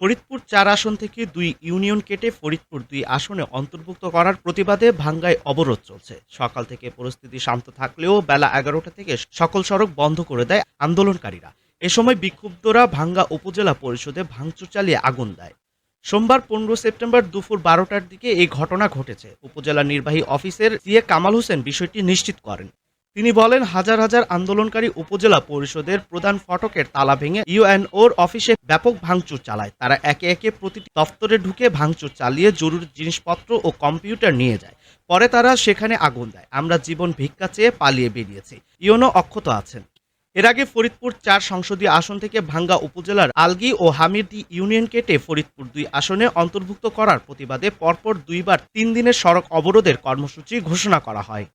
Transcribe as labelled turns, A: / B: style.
A: ফরিদপুর চার আসন থেকে দুই ইউনিয়ন কেটে ফরিদপুর দুই আসনে অন্তর্ভুক্ত করার প্রতিবাদে ভাঙ্গায় অবরোধ চলছে। সকাল থেকে পরিস্থিতি শান্ত থাকলেও বেলা এগারোটা থেকে সকল সড়ক বন্ধ করে দেয় আন্দোলনকারীরা। এ সময় বিক্ষুব্ধরা ভাঙ্গা উপজেলা পরিষদে ভাঙচুর চালিয়ে আগুন দেয়। সোমবার পনেরো সেপ্টেম্বর দুপুর বারোটার দিকে এই ঘটনা ঘটেছে। উপজেলা নির্বাহী অফিসের সিএ কামাল হোসেন বিষয়টি নিশ্চিত করেন। তিনি বলেন, হাজার হাজার আন্দোলনকারী উপজেলা পরিষদের প্রধান ফটকের তালা ভেঙে ইউএনওর অফিসে ব্যাপক ভাঙচুর চালায়। তারা একে একে প্রতিটি দফতরে ঢুকে ভাঙচুর চালিয়ে জরুরি জিনিসপত্র ও কম্পিউটার নিয়ে যায়। পরে তারা সেখানে আগুন দেয়। আমরা জীবন ভিক্ষা চেয়ে পালিয়ে বেরিয়েছি। ইউনো অক্ষত আছেন। এর আগে ফরিদপুর চার সংসদীয় আসন থেকে ভাঙ্গা উপজেলার আলগি ও হামিরদি ইউনিয়ন কেটে ফরিদপুর দুই আসনে অন্তর্ভুক্ত করার প্রতিবাদে পরপর দুইবার তিন দিনের সড়ক অবরোধের কর্মসূচি ঘোষণা করা হয়।